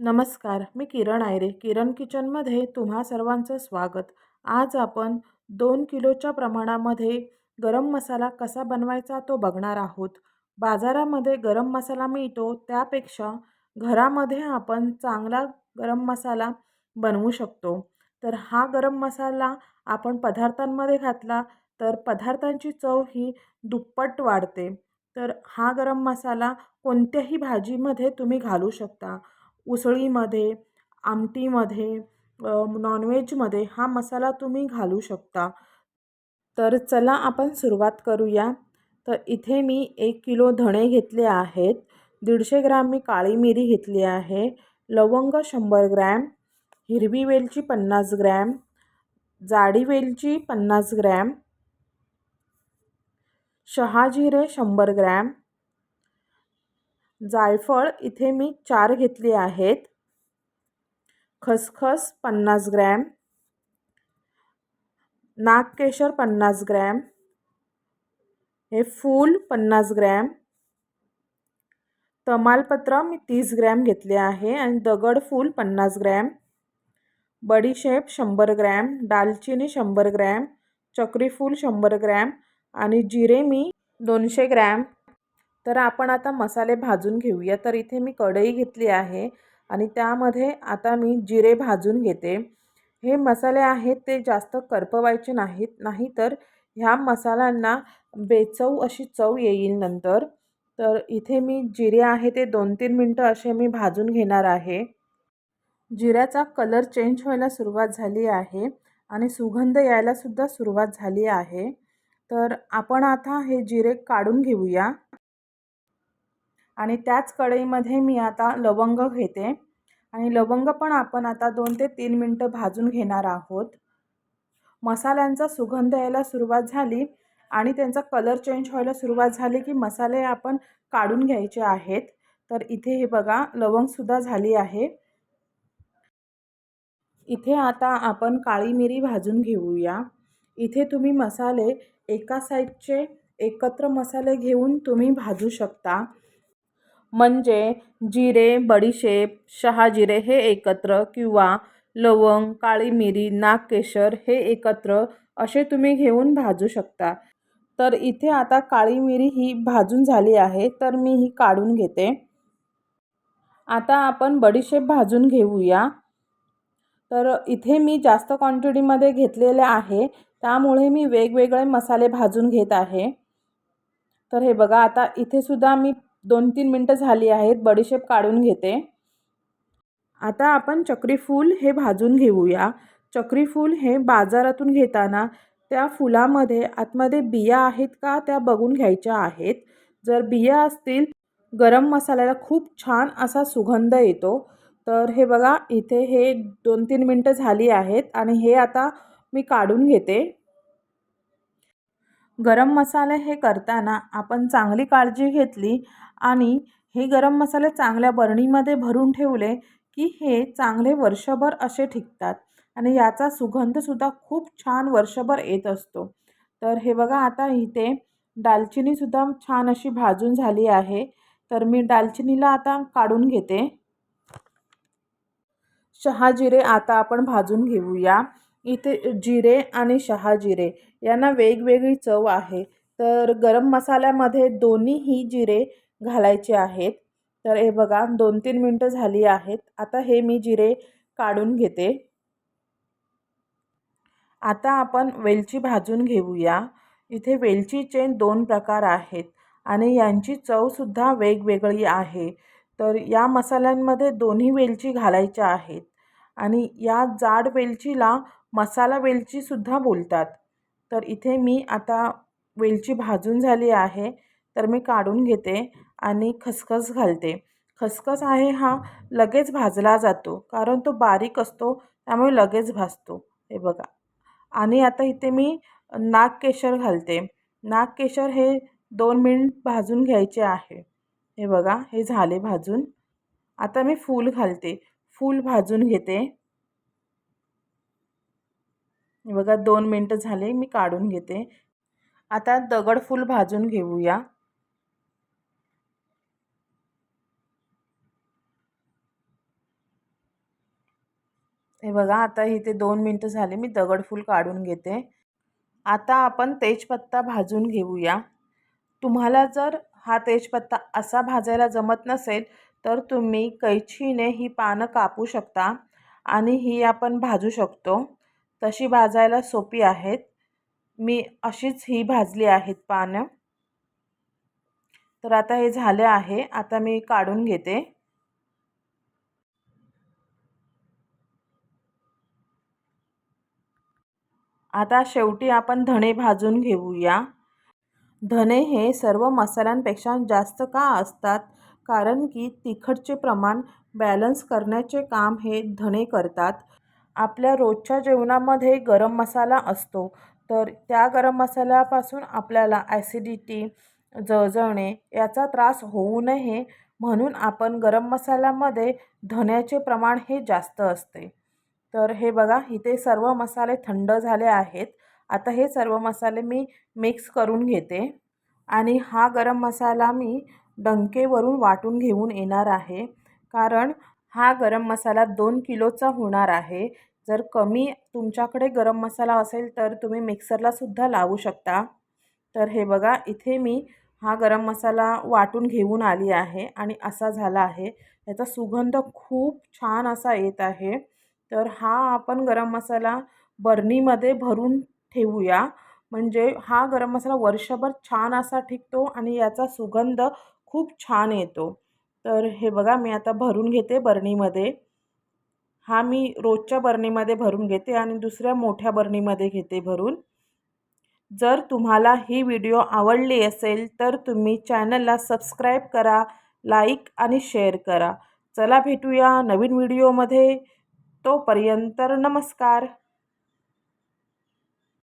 नमस्कार मी किरण आयरे. किरण किचनमध्ये तुम्हा सर्वांचं स्वागत. आज आपण दोन किलोच्या प्रमाणामध्ये गरम मसाला कसा बनवायचा तो बघणार आहोत. बाजारामध्ये गरम मसाला मिळतो त्यापेक्षा घरामध्ये आपण चांगला गरम मसाला बनवू शकतो. तर हा गरम मसाला आपण पदार्थांमध्ये घातला तर पदार्थांची चव ही दुप्पट वाढते. तर हा गरम मसाला कोणत्याही भाजीमध्ये तुम्ही घालू शकता. उसळीमध्ये आमटीमध्ये नॉनव्हेजमध्ये हा मसाला तुम्ही घालू शकता. तर चला आपण सुरुवात करूया. तर इथे मी एक किलो धणे घेतले आहेत. दीडशे ग्रॅम मी काळी मिरी घेतली आहे. लवंग शंभर ग्रॅम हिरवी वेलची पन्नास ग्रॅम जाडी वेलची पन्नास ग्रॅम शहाजिरे शंभर ग्रॅम जायफळ इथे मी चार घेतली आहेत. खसखस पन्नास ग्रॅम. नागकेशर पन्नास ग्रॅम. हे फूल पन्नास ग्रॅम. तमालपत्र मी तीस ग्रॅम घेतले आहे आणि दगड फूल पन्नास ग्रॅम. बडीशेप शंभर ग्रॅम. दालचिनी शंभर ग्रॅम. चक्रीफूल शंभर ग्रॅम. आणि जिरे मी दोनशे ग्रॅम. तर आपण आता मसाले भाजून घेऊया. तर इथे मी कढई घेतली आहे आणि त्यामध्ये आता मी जिरे भाजून घेते. हे मसाले आहेत ते जास्त करपवायचे नाहीत नाही तर ह्या मसाल्यांना बेचव अशी चव येईल नंतर. तर इथे मी जिरे आहे ते दोन तीन मिनटं असे मी भाजून घेणार आहे. जिऱ्याचा कलर चेंज व्हायला सुरुवात झाली आहे आणि सुगंध यायलासुद्धा सुरुवात झाली आहे. तर आपण आता हे जिरे काढून घेऊया. आणि त्याच कढईमध्ये मी आता लवंग घेते. आणि लवंग पण आपण आता दोन ते तीन मिनटं भाजून घेणार आहोत. मसाल्यांचा सुगंध यायला सुरुवात झाली आणि त्यांचा कलर चेंज व्हायला सुरुवात झाली की मसाले आपण काढून घ्यायचे आहेत. तर इथे हे बघा लवंगसुद्धा झाली आहे. इथे आता आपण काळी मिरी भाजून घेऊया. इथे तुम्ही मसाले एका साईडचे एकत्र मसाले घेऊन तुम्ही भाजू शकता. म्हणजे जिरे बडीशेप शहाजिरे हे एकत्र किंवा लवंग काळी मिरी नागकेशर हे एकत्र असे तुम्ही घेऊन भाजू शकता. तर इथे आता काळी मिरी ही भाजून झाली आहे तर मी ही काढून घेते. आता आपण बडीशेप भाजून घेऊया. तर इथे मी जास्त क्वांटिटीमध्ये घेतलेले आहे त्यामुळे मी वेगवेगळे मसाले भाजून घेत आहे. तर हे बघा आता इथे सुद्धा मी दोन तीन मिनटं झाली आहेत. बडीशेप काढून घेते. आता आपण चक्रीफूल हे भाजून घेऊया. चक्रीफूल हे बाजारातून घेताना त्या फुलामध्ये आतमध्ये बिया आहेत का त्या बघून घ्यायच्या आहेत. जर बिया असतील गरम मसाल्याला खूप छान असा सुगंध येतो. तर हे बघा इथे हे दोन तीन मिनटं झाली आहेत आणि हे आता मी काढून घेते. गरम मसाले हे करताना आपण चांगली काळजी घेतली आणि हे गरम मसाले चांगल्या बरणीमध्ये भरून ठेवले की हे चांगले वर्षभर असे टिकतात. आणि याचा सुगंधसुद्धा खूप छान वर्षभर येत असतो. तर हे बघा आता इथे दालचिनीसुद्धा छान अशी भाजून झाली आहे. तर मी दालचिनीला आता काढून घेते. शहाजिरे आता आपण भाजून घेऊया. इथे जिरे आणि शहाजिरे यांना वेगवेगळी चव आहे. तर गरम मसाल्यामध्ये दोन्हीही जिरे घालायचे आहेत. तर हे बघा दोन तीन मिनटं झाली आहेत. आता हे मी जिरे काढून घेते. आता आपण वेलची भाजून घेऊया. इथे वेलचीचे दोन प्रकार आहेत आणि यांची चवसुद्धा वेगवेगळी आहे. तर या मसाल्यांमध्ये दोन्ही वेलची घालायच्या आहेत आणि या जाड वेलचीला मसाला वेलचीसुद्धा बोलतात. तर इथे मी आता वेलची भाजून झाली आहे. तर मी काढून घेते आणि खसखस घालते. खसखस आहे हा लगेच भाजला जातो कारण तो बारीक असतो त्यामुळे लगेच भाजतो. हे बघा. आणि आता इथे मी नागकेशर घालते. नागकेशर हे दोन मिनिट भाजून घ्यायचे आहे. हे बघा हे झाले भाजून. आता मी फूल घालते. फूल भाजून घेते. बघा दोन मिनटं झाले मी काढून घेते. आता दगडफूल भाजून घेऊया. हे बघा आता इथे दोन मिनटं झाले मी दगडफूल काढून घेते. आता आपण तेजपत्ता भाजून घेऊया. तुम्हाला जर हा तेजपत्ता असा भाजायला जमत नसेल तर तुम्ही कैचीने ही पानं कापू शकता आणि ही आपण भाजू शकतो. तशी भाजायला सोपी आहेत. मी अशीच ही भाजली आहेत पानं. तर आता हे झाले आहे. आता मी काढून घेते. आता शेवटी आपण धणे भाजून घेऊया. धणे हे सर्व मसाल्यांपेक्षा जास्त का असतात? कारण की तिखटचे प्रमाण बॅलन्स करण्याचे काम हे धणे करतात. आपल्या रोजच्या जेवणामध्ये गरम मसाला असतो. तर त्या गरम मसाल्यापासून आपल्याला ॲसिडिटी जळजळणे याचा त्रास होऊ नये म्हणून आपण गरम मसाल्यामध्ये धण्याचे प्रमाण हे जास्त असते. तर हे बघा इथे सर्व मसाले थंड झाले आहेत. आता हे सर्व मसाले मी मिक्स करून घेते. आणि हा गरम मसाला मी डंकेवरून वाटून घेऊन येणार आहे. कारण हा गरम मसाला दोन किलोचा होणार आहे. जर कमी तुमच्याकडे गरम मसाला असेल तर तुम्ही मिक्सरलासुद्धा लावू शकता. तर हे बघा इथे मी हा गरम मसाला वाटून घेऊन आली आहे आणि असा झाला आहे. याचा सुगंध खूप छान असा येत आहे. तर हा आपण गरम मसाला बर्नीमध्ये भरून ठेवूया. म्हणजे हा गरम मसाला वर्षभर छान असा टिकतो आणि याचा सुगंध खूप छान येतो. तर हे बघा मी आता भरून घेते बरणीमध्ये. हा मी रोजच्या बरणीमध्ये भरून घेते आणि दुसऱ्या मोठ्या बरणीमध्ये घेते भरून. जर तुम्हाला ही व्हिडिओ आवडली असेल तर तुम्ही चॅनलला सबस्क्राईब करा लाईक आणि शेअर करा. चला भेटूया नवीन व्हिडिओमध्ये. तोपर्यंत नमस्कार.